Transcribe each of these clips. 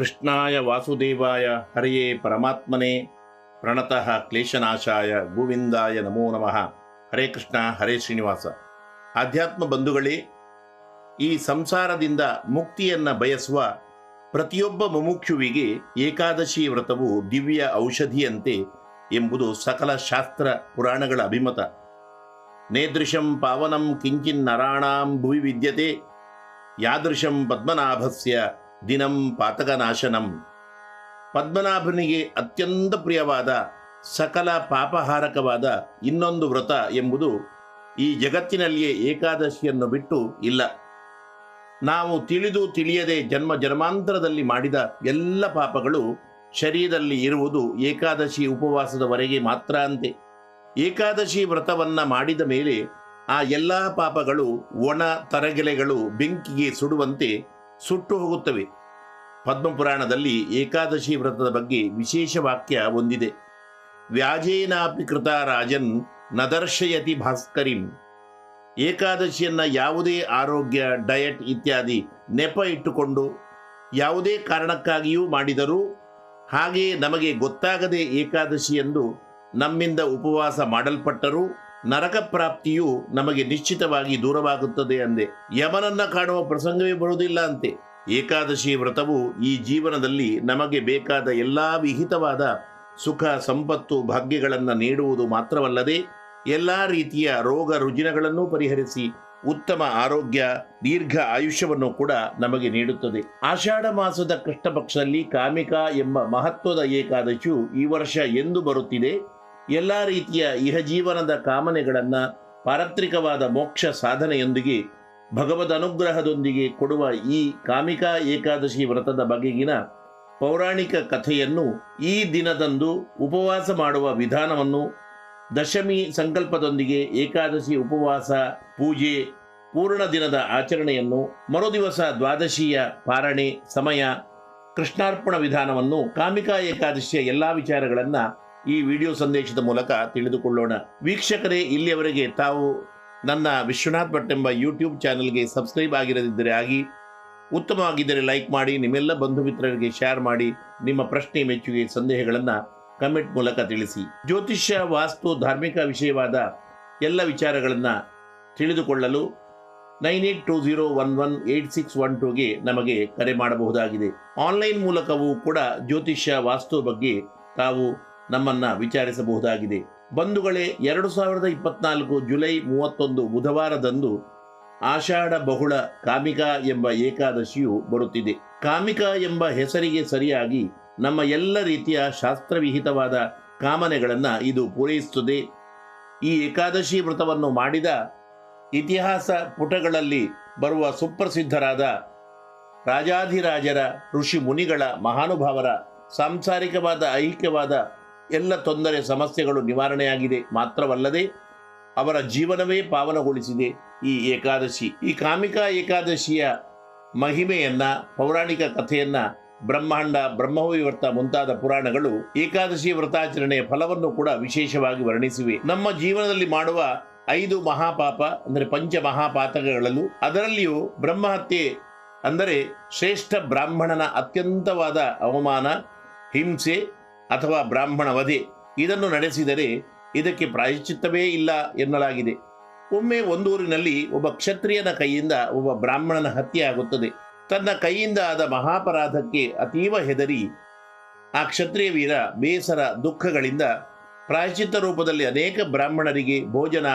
ಕೃಷ್ಣಾಯ ವಾಸುದೇವಾಯ, ಹರಿಯೇ ಪರಮಾತ್ಮನೇ. ಪ್ರಣತಃ ಕ್ಲೇಶನಾಶಾಯ, ಗೋವಿಂದಾಯ ನಮೋ ನಮಃ. ಹರೇ ಕೃಷ್ಣ, ಹರೇ ಶ್ರೀನಿವಾಸ. ಆಧ್ಯಾತ್ಮ ಬಂಧುಗಳೇ, ಈ ಸಂಸಾರದಿಂದ ಮುಕ್ತಿಯನ್ನು ಬಯಸುವ ಪ್ರತಿಯೊಬ್ಬ ಮುಮುಕ್ಷುವಿಗೆ ಏಕಾದಶಿ ವ್ರತವು ದಿವ್ಯ ಔಷಧಿಯಂತೆ ಎಂಬುದು ಸಕಲ ಶಾಸ್ತ್ರ ಪುರಾಣಗಳ ಅಭಿಮತ. ನೇದೃಶಂ ಪಾವನಂ ಕಿಂಚಿನ್ ನರಾಣಾಂ ಭುವಿ ವಿದ್ಯತೆ ಯಾದೃಶಂ ಪದ್ಮನಾಭಸ್ಯ ದಿನಂ ಪಾತಕನಾಶನಂ. ಪದ್ಮನಾಭನಿಗೆ ಅತ್ಯಂತ ಪ್ರಿಯವಾದ ಸಕಲ ಪಾಪಹಾರಕವಾದ ಇನ್ನೊಂದು ವ್ರತ ಎಂಬುದು ಈ ಜಗತ್ತಿನಲ್ಲಿಯೇ ಏಕಾದಶಿಯನ್ನು ಬಿಟ್ಟು ಇಲ್ಲ. ನಾವು ತಿಳಿದು ತಿಳಿಯದೆ ಜನ್ಮ ಜನ್ಮಾಂತರದಲ್ಲಿ ಮಾಡಿದ ಎಲ್ಲ ಪಾಪಗಳು ಶರೀರದಲ್ಲಿ ಇರುವುದು ಏಕಾದಶಿ ಉಪವಾಸದವರೆಗೆ ಮಾತ್ರ ಅಂತೆ. ಏಕಾದಶಿ ವ್ರತವನ್ನ ಮಾಡಿದ ಮೇಲೆ ಆ ಎಲ್ಲ ಪಾಪಗಳು ಒಣ, ತರಗೆಲೆಗಳು, ಬೆಂಕಿಗೆ ಸುಡುವಂತೆ ಸುಟ್ಟು ಹೋಗುತ್ತವೆ. ಪದ್ಮಪುರಾಣದಲ್ಲಿ ಏಕಾದಶಿ ವ್ರತದ ಬಗ್ಗೆ ವಿಶೇಷ ವಾಕ್ಯ ಹೊಂದಿದೆ ವ್ಯಾಜೇನಾಪಿ ಕೃತ ರಾಜನ್ ನದರ್ಶಯತಿ ಭಾಸ್ಕರಿಂ ಏಕಾದಶಿಯನ್ನು ಯಾವುದೇ ಆರೋಗ್ಯ, ಡಯಟ್ ಇತ್ಯಾದಿ ನೆಪ ಇಟ್ಟುಕೊಂಡು ಯಾವುದೇ ಕಾರಣಕ್ಕಾಗಿಯೂ ಮಾಡಿದರೂ ಹಾಗೆಯೇ ನಮಗೆ ಗೊತ್ತಾಗದೆ ಏಕಾದಶಿ ಎಂದು ನಮ್ಮಿಂದ ಉಪವಾಸ ಮಾಡಲ್ಪಟ್ಟರೂ ನರಕ ಪ್ರಾಪ್ತಿಯು ನಮಗೆ ನಿಶ್ಚಿತವಾಗಿ ದೂರವಾಗುತ್ತದೆ ಅಂದೆ. ಯಮನನ್ನ ಕಾಣುವ ಪ್ರಸಂಗವೇ ಬರುವುದಿಲ್ಲ ಅಂತೆ. ಏಕಾದಶಿ ವ್ರತವು ಈ ಜೀವನದಲ್ಲಿ ನಮಗೆ ಬೇಕಾದ ಎಲ್ಲಾ ವಿಹಿತವಾದ ಸುಖ, ಸಂಪತ್ತು, ಭಾಗ್ಯಗಳನ್ನು ನೀಡುವುದು ಮಾತ್ರವಲ್ಲದೆ ಎಲ್ಲಾ ರೀತಿಯ ರೋಗ ರುಜಿನಗಳನ್ನು ಪರಿಹರಿಸಿ ಉತ್ತಮ ಆರೋಗ್ಯ, ದೀರ್ಘ ಆಯುಷ್ಯವನ್ನು ಕೂಡ ನಮಗೆ ನೀಡುತ್ತದೆ. ಆಷಾಢ ಮಾಸದ ಕೃಷ್ಣ ಪಕ್ಷದಲ್ಲಿ ಕಾಮಿಕಾ ಎಂಬ ಮಹತ್ವದ ಏಕಾದಶಿಯು ಈ ವರ್ಷ ಎಂದು ಬರುತ್ತಿದೆ. ಎಲ್ಲ ರೀತಿಯ ಇಹಜೀವನದ ಕಾಮನೆಗಳನ್ನ ಪಾರತ್ರಿಕವಾದ ಮೋಕ್ಷ ಸಾಧನೆಯೊಂದಿಗೆ ಭಗವದ್ ಅನುಗ್ರಹದೊಂದಿಗೆ ಕೊಡುವ ಈ ಕಾಮಿಕಾ ಏಕಾದಶಿ ವ್ರತದ ಬಗೆಗಿನ ಪೌರಾಣಿಕ ಕಥೆಯನ್ನು ಈ ದಿನದಂದು ಉಪವಾಸ ಮಾಡುವ ವಿಧಾನವನ್ನು ದಶಮಿ ಸಂಕಲ್ಪದೊಂದಿಗೆ ಏಕಾದಶಿ ಉಪವಾಸ, ಪೂಜೆ, ಪೂರ್ಣ ದಿನದ ಆಚರಣೆಯನ್ನು ಮರುದಿವಸ ದ್ವಾದಶಿಯ ಪಾರಣೆ, ಸಮಯ, ಕೃಷ್ಣಾರ್ಪಣ ವಿಧಾನವನ್ನು ಕಾಮಿಕಾ ಏಕಾದಶಿಯ ಎಲ್ಲಾ ವಿಚಾರಗಳನ್ನ ಈ ವಿಡಿಯೋ ಸಂದೇಶದ ಮೂಲಕ ತಿಳಿದುಕೊಳ್ಳೋಣ. ವೀಕ್ಷಕರೇ, ಇಲ್ಲಿಯವರೆಗೆ ತಾವು ನನ್ನ ವಿಶ್ವನಾಥ್ ಭಟ್ ಎಂಬ ಯೂಟ್ಯೂಬ್ ಚಾನೆಲ್ಗೆ ಸಬ್ಸ್ಕ್ರೈಬ್ ಆಗಿರದಿದ್ದರೆ ಆಗಿ, ಉತ್ತಮವಾಗಿದ್ದರೆ ಲೈಕ್ ಮಾಡಿ, ನಿಮ್ಮೆಲ್ಲ ಬಂಧು ಮಿತ್ರರಿಗೆ ಶೇರ್ ಮಾಡಿ, ನಿಮ್ಮ ಪ್ರಶ್ನೆ ಮೆಚ್ಚುಗೆ ಸಂದೇಹಗಳನ್ನು ಕಮೆಂಟ್ ಮೂಲಕ ತಿಳಿಸಿ. ಜ್ಯೋತಿಷ್ಯ, ವಾಸ್ತು, ಧಾರ್ಮಿಕ ವಿಷಯವಾದ ಎಲ್ಲ ವಿಚಾರಗಳನ್ನು ತಿಳಿದುಕೊಳ್ಳಲು nine eight two zero one one eight six one ಟೂಗೆ ನಮಗೆ ಕರೆ ಮಾಡಬಹುದಾಗಿದೆ. ಆನ್ಲೈನ್ ಮೂಲಕವೂ ಕೂಡ ಜ್ಯೋತಿಷ್ಯ, ವಾಸ್ತು ಬಗ್ಗೆ ತಾವು ನಮ್ಮನ್ನ ವಿಚಾರಿಸಬಹುದಾಗಿದೆ. ಬಂಧುಗಳೇ, ಎರಡು ಸಾವಿರದ ಇಪ್ಪತ್ನಾಲ್ಕು ಜುಲೈ ಮೂವತ್ತೊಂದು ಬುಧವಾರದಂದು ಆಷಾಢ ಬಹುಳ ಕಾಮಿಕಾ ಎಂಬ ಏಕಾದಶಿಯು ಬರುತ್ತಿದೆ. ಕಾಮಿಕಾ ಎಂಬ ಹೆಸರಿಗೆ ಸರಿಯಾಗಿ ನಮ್ಮ ಎಲ್ಲ ರೀತಿಯ ಶಾಸ್ತ್ರವಿಹಿತವಾದ ಕಾಮನೆಗಳನ್ನ ಇದು ಪೂರೈಸುತ್ತದೆ. ಈ ಏಕಾದಶಿ ವ್ರತವನ್ನು ಮಾಡಿದ ಇತಿಹಾಸ ಪುಟಗಳಲ್ಲಿ ಬರುವ ಸುಪ್ರಸಿದ್ಧರಾದ ರಾಜಾಧಿರಾಜರ ಋಷಿ ಮುನಿಗಳ ಮಹಾನುಭಾವರ ಸಾಂಸಾರಿಕವಾದ ಐಕ್ಯವಾದ ಎಲ್ಲ ತೊಂದರೆ, ಸಮಸ್ಯೆಗಳು ನಿವಾರಣೆಯಾಗಿದೆ. ಮಾತ್ರವಲ್ಲದೆ ಅವರ ಜೀವನವೇ ಪಾವನಗೊಳಿಸಿದೆ ಈ ಏಕಾದಶಿ. ಈ ಕಾಮಿಕಾ ಏಕಾದಶಿಯ ಮಹಿಮೆಯನ್ನ, ಪೌರಾಣಿಕ ಕಥೆಯನ್ನ, ಬ್ರಹ್ಮಾಂಡ, ಬ್ರಹ್ಮವಿವರ್ತ ಮುಂತಾದ ಪುರಾಣಗಳು ಏಕಾದಶಿ ವ್ರತಾಚರಣೆಯ ಫಲವನ್ನು ಕೂಡ ವಿಶೇಷವಾಗಿ ವರ್ಣಿಸಿವೆ. ನಮ್ಮ ಜೀವನದಲ್ಲಿ ಮಾಡುವ ಐದು ಮಹಾಪಾಪ, ಅಂದರೆ ಪಂಚ ಮಹಾಪಾತಕಗಳಲ್ಲೂ ಅದರಲ್ಲಿಯೂ ಬ್ರಹ್ಮಹತ್ಯೆ ಅಂದರೆ ಶ್ರೇಷ್ಠ ಬ್ರಾಹ್ಮಣನ ಅತ್ಯಂತವಾದ ಅವಮಾನ, ಹಿಂಸೆ ಅಥವಾ ಬ್ರಾಹ್ಮಣ ವಧೆ ಇದನ್ನು ನಡೆಸಿದರೆ ಇದಕ್ಕೆ ಪ್ರಾಯಶ್ಚಿತ್ತವೇ ಇಲ್ಲ ಎನ್ನಲಾಗಿದೆ. ಒಮ್ಮೆ ಒಂದೂರಿನಲ್ಲಿ ಒಬ್ಬ ಕ್ಷತ್ರಿಯನ ಕೈಯಿಂದ ಒಬ್ಬ ಬ್ರಾಹ್ಮಣನ ಹತ್ಯೆ ಆಗುತ್ತದೆ. ತನ್ನ ಕೈಯಿಂದ ಆದ ಮಹಾಪರಾಧಕ್ಕೆ ಅತೀವ ಹೆದರಿ ಆ ಕ್ಷತ್ರಿಯ ವೀರ ಬೇಸರ ದುಃಖಗಳಿಂದ ಪ್ರಾಯಶ್ಚಿತ್ತ ರೂಪದಲ್ಲಿ ಅನೇಕ ಬ್ರಾಹ್ಮಣರಿಗೆ ಭೋಜನ,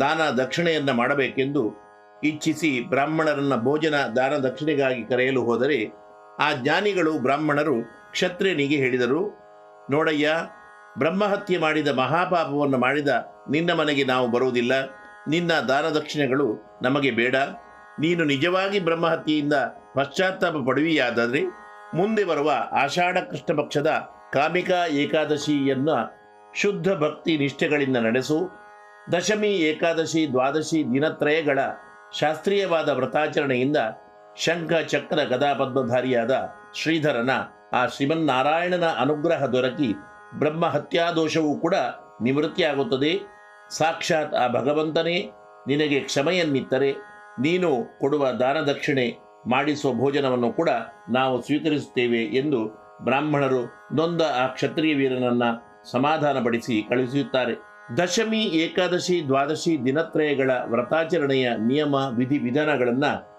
ದಾನ, ದಕ್ಷಿಣೆಯನ್ನು ಮಾಡಬೇಕೆಂದು ಇಚ್ಛಿಸಿ ಬ್ರಾಹ್ಮಣರನ್ನ ಭೋಜನ, ದಾನ, ದಕ್ಷಿಣೆಗಾಗಿ ಕರೆಯಲು ಹೋದರೆ ಆ ಜ್ಞಾನಿಗಳು ಬ್ರಾಹ್ಮಣರು ಕ್ಷತ್ರಿಯನಿಗೆ ಹೇಳಿದರು ನೋಡಯ್ಯ, ಬ್ರಹ್ಮಹತ್ಯೆ ಮಾಡಿದ ಮಹಾಪಾಪವನ್ನು ಮಾಡಿದ ನಿನ್ನ ಮನೆಗೆ ನಾವು ಬರುವುದಿಲ್ಲ. ನಿನ್ನ ದಾನ ದಕ್ಷಿಣೆಗಳು ನಮಗೆ ಬೇಡ. ನೀನು ನಿಜವಾಗಿ ಬ್ರಹ್ಮಹತ್ಯೆಯಿಂದ ಪಶ್ಚಾತ್ತಾಪ ಪಡುವಿಯಾದರೆ ಮುಂದೆ ಬರುವ ಆಷಾಢ ಕೃಷ್ಣ ಪಕ್ಷದ ಕಾಮಿಕಾ ಏಕಾದಶಿಯನ್ನು ಶುದ್ಧ ಭಕ್ತಿ ನಿಷ್ಠೆಗಳಿಂದ ನಡೆಸು. ದಶಮಿ ಏಕಾದಶಿ ದ್ವಾದಶಿ ದಿನತ್ರಯಗಳ ಶಾಸ್ತ್ರೀಯವಾದ ವ್ರತಾಚರಣೆಯಿಂದ ಶಂಖ ಚಕ್ರ ಗದಾ ಪದ್ಮಧಾರಿಯಾದ ಶ್ರೀಧರನ ಆ ಶ್ರೀಮನ್ನಾರಾಯಣನ ಅನುಗ್ರಹ ದೊರಕಿ ಬ್ರಹ್ಮ ಹತ್ಯಾದೋಷವೂ ಕೂಡ ನಿವೃತ್ತಿಯಾಗುತ್ತದೆ. ಸಾಕ್ಷಾತ್ ಆ ಭಗವಂತನೇ ನಿನಗೆ ಕ್ಷಮೆಯನ್ನಿತ್ತರೆ ನೀನು ಕೊಡುವ ದಾನ ದಕ್ಷಿಣೆ ಮಾಡಿಸುವ ಭೋಜನವನ್ನು ಕೂಡ ನಾವು ಸ್ವೀಕರಿಸುತ್ತೇವೆ ಎಂದು ಬ್ರಾಹ್ಮಣರು ನೊಂದ ಆ ಕ್ಷತ್ರಿಯ ವೀರನನ್ನು ಸಮಾಧಾನಪಡಿಸಿ ಕಳುಹಿಸುತ್ತಾರೆ. ದಶಮಿ, ಏಕಾದಶಿ, ದ್ವಾದಶಿ ದಿನತ್ರಯಗಳ ವ್ರತಾಚರಣೆಯ ನಿಯಮ, ವಿಧಿ ವಿಧಾನಗಳನ್ನು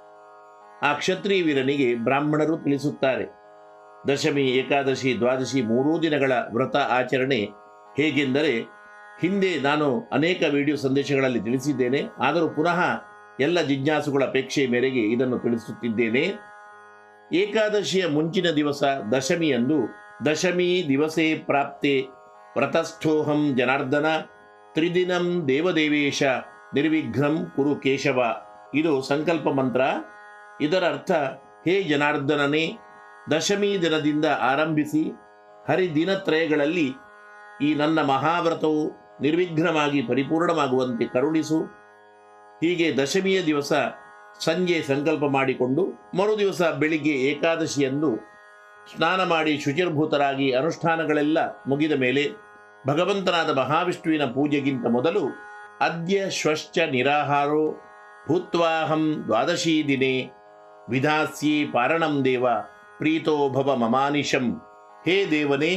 ಆ ಕ್ಷತ್ರಿಯ ವೀರನಿಗೆ ಬ್ರಾಹ್ಮಣರು ತಿಳಿಸುತ್ತಾರೆ. ದಶಮಿ, ಏಕಾದಶಿ, ದ್ವಾದಶಿ ಮೂರೂ ದಿನಗಳ ವ್ರತ ಆಚರಣೆ ಹೇಗೆಂದರೆ ಹಿಂದೆ ನಾನು ಅನೇಕ ವಿಡಿಯೋ ಸಂದೇಶಗಳಲ್ಲಿ ತಿಳಿಸಿದ್ದೇನೆ, ಆದರೂ ಪುನಃ ಎಲ್ಲ ಜಿಜ್ಞಾಸುಗಳ ಅಪೇಕ್ಷೆ ಮೇರೆಗೆ ಇದನ್ನು ತಿಳಿಸುತ್ತಿದ್ದೇನೆ. ಏಕಾದಶಿಯ ಮುಂಚಿನ ದಿವಸ ದಶಮಿಯಂದು ದಶಮಿ ದಿವಸೇ ಪ್ರಾಪ್ತೆ ವ್ರತಸ್ಥೋಹಂ ಜನಾರ್ದನ ತ್ರಿದಿನಂ ದೇವದೇವೇಶ ನಿರ್ವಿಘ್ನಂ ಕುರು ಕೇಶವ. ಇದು ಸಂಕಲ್ಪ ಮಂತ್ರ. ಇದರ ಅರ್ಥ ಹೇ ಜನಾರ್ದನನೇ ದಶಮಿ ದಿನದಿಂದ ಆರಂಭಿಸಿ ಹರಿದಿನತ್ರಯಗಳಲ್ಲಿ ಈ ನನ್ನ ಮಹಾವ್ರತವು ನಿರ್ವಿಘ್ನವಾಗಿ ಪರಿಪೂರ್ಣವಾಗುವಂತೆ ಕರುಣಿಸು. ಹೀಗೆ ದಶಮಿಯ ದಿವಸ ಸಂಜೆ ಸಂಕಲ್ಪ ಮಾಡಿಕೊಂಡು ಮರುದಿವಸ ಬೆಳಿಗ್ಗೆ ಏಕಾದಶಿಯಂದು ಸ್ನಾನ ಮಾಡಿ ಶುಚಿರ್ಭೂತರಾಗಿ ಅನುಷ್ಠಾನಗಳೆಲ್ಲ ಮುಗಿದ ಮೇಲೆ ಭಗವಂತನಾದ ಮಹಾವಿಷ್ಣುವಿನ ಪೂಜೆಗಿಂತ ಮೊದಲು ಅದ್ಯ ಶ್ವಶ್ಚ ನಿರಾಹಾರೋ ಭೂತ್ವಾಹಂ ದ್ವಾದಶೀ ದಿನೇ ವಿಧಾಸ್ಯೇ ಪಾರಣಂ ದೇವ ಪ್ರೀತೋ ಭವ ಮಮಾನಿಶಂ ಹೇ ದೇವನೇ,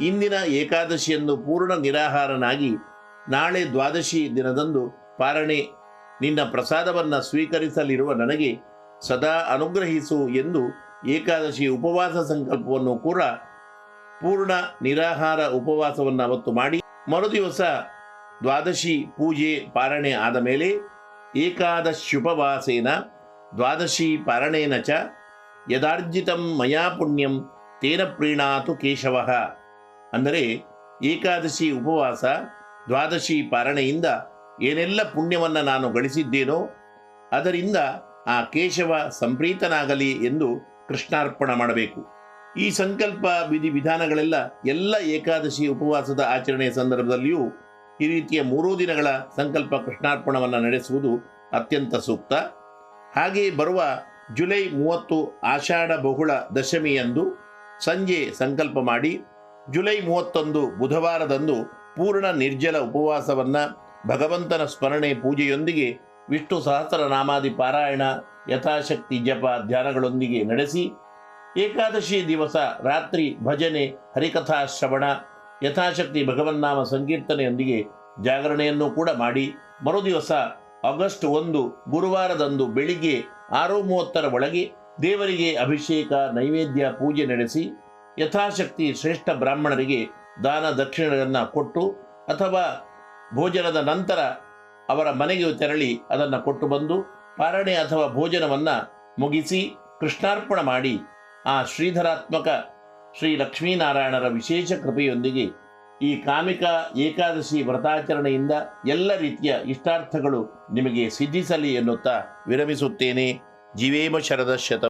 ಇಂದಿನ ಏಕಾದಶಿಯನ್ನು ಪೂರ್ಣ ನಿರಾಹಾರನಾಗಿ ನಾಳೆ ದ್ವಾದಶಿ ದಿನದಂದು ಪಾರಣೆ. ನಿನ್ನ ಪ್ರಸಾದವನ್ನು ಸ್ವೀಕರಿಸಲಿರುವ ನನಗೆ ಸದಾ ಅನುಗ್ರಹಿಸು ಎಂದು ಏಕಾದಶಿ ಉಪವಾಸ ಸಂಕಲ್ಪವನ್ನು ಕೂಡ ಪೂರ್ಣ ನಿರಾಹಾರ ಉಪವಾಸವನ್ನು ಅವತ್ತು ಮಾಡಿ. ಮರುದಿವಸ ದ್ವಾದಶಿ ಪೂಜೆ ಪಾರಣೆ ಆದ ಮೇಲೆ ಏಕಾದಶ್ಯುಪವಾಸೇನ ದ್ವಾದಶಿ ಪಾರಣೇನ ಚ ಯದಾರ್ಜಿತಂ ಮಯಾ ಪುಣ್ಯಂ ತೇನ ಪ್ರೀಣಾತು ಕೇಶವ. ಅಂದರೆ ಏಕಾದಶಿ ಉಪವಾಸ, ದ್ವಾದಶಿ ಪಾರಣೆಯಿಂದ ಏನೆಲ್ಲ ಪುಣ್ಯವನ್ನು ನಾನು ಗಳಿಸಿದ್ದೇನೋ ಅದರಿಂದ ಆ ಕೇಶವ ಸಂಪ್ರೀತನಾಗಲಿ ಎಂದು ಕೃಷ್ಣಾರ್ಪಣ ಮಾಡಬೇಕು. ಈ ಸಂಕಲ್ಪ ವಿಧಿ ವಿಧಾನಗಳೆಲ್ಲ ಎಲ್ಲ ಏಕಾದಶಿ ಉಪವಾಸದ ಆಚರಣೆಯ ಸಂದರ್ಭದಲ್ಲಿಯೂ ಈ ರೀತಿಯ ಮೂರೂ ದಿನಗಳ ಸಂಕಲ್ಪ ಕೃಷ್ಣಾರ್ಪಣವನ್ನು ನಡೆಸುವುದು ಅತ್ಯಂತ ಸೂಕ್ತ. ಹಾಗೆಯೇ ಬರುವ ಜುಲೈ ಮೂವತ್ತು ಆಷಾಢ ಬಹುಳ ದಶಮಿಯಂದು ಸಂಜೆ ಸಂಕಲ್ಪ ಮಾಡಿ ಜುಲೈ ಮೂವತ್ತೊಂದು ಬುಧವಾರದಂದು ಪೂರ್ಣ ನಿರ್ಜಲ ಉಪವಾಸವನ್ನು ಭಗವಂತನ ಸ್ಮರಣೆ ಪೂಜೆಯೊಂದಿಗೆ ವಿಷ್ಣು ಸಹಸ್ರನಾಮಾದಿ ಪಾರಾಯಣ ಯಥಾಶಕ್ತಿ ಜಪ ಧ್ಯಾನಗಳೊಂದಿಗೆ ನಡೆಸಿ ಏಕಾದಶಿ ದಿವಸ ರಾತ್ರಿ ಭಜನೆ, ಹರಿಕಥಾ ಶ್ರವಣ, ಯಥಾಶಕ್ತಿ ಭಗವನ್ನಾಮ ಸಂಕೀರ್ತನೆಯೊಂದಿಗೆ ಜಾಗರಣೆಯನ್ನು ಕೂಡ ಮಾಡಿ ಮರುದಿವಸ ಆಗಸ್ಟ್ ಒಂದು ಗುರುವಾರದಂದು ಬೆಳಿಗ್ಗೆ ಆರು ಮೂವತ್ತರ ಒಳಗೆ ದೇವರಿಗೆ ಅಭಿಷೇಕ, ನೈವೇದ್ಯ, ಪೂಜೆ ನಡೆಸಿ ಯಥಾಶಕ್ತಿ ಶ್ರೇಷ್ಠ ಬ್ರಾಹ್ಮಣರಿಗೆ ದಾನ ದಕ್ಷಿಣೆಗಳನ್ನು ಕೊಟ್ಟು ಅಥವಾ ಭೋಜನದ ನಂತರ ಅವರ ಮನೆಗೆ ತೆರಳಿ ಅದನ್ನು ಕೊಟ್ಟು ಬಂದು ಪಾರಣೆ ಅಥವಾ ಭೋಜನವನ್ನು ಮುಗಿಸಿ ಕೃಷ್ಣಾರ್ಪಣ ಮಾಡಿ ಆ ಶ್ರೀಧರಾತ್ಮಕ ಶ್ರೀ ಲಕ್ಷ್ಮೀನಾರಾಯಣರ ವಿಶೇಷ ಕೃಪೆಯೊಂದಿಗೆ ಈ ಕಾಮಿಕ ಏಕಾದಶಿ ವ್ರತಾಚರಣೆಯಿಂದ ಎಲ್ಲ ರೀತಿಯ ಇಷ್ಟಾರ್ಥಗಳು ನಿಮಗೆ ಸಿದ್ಧಿಸಲಿ ಎನ್ನುತ್ತಾ ವಿರಮಿಸುತ್ತೇನೆ. ಜೀವೇಮ ಶರದ ಶತ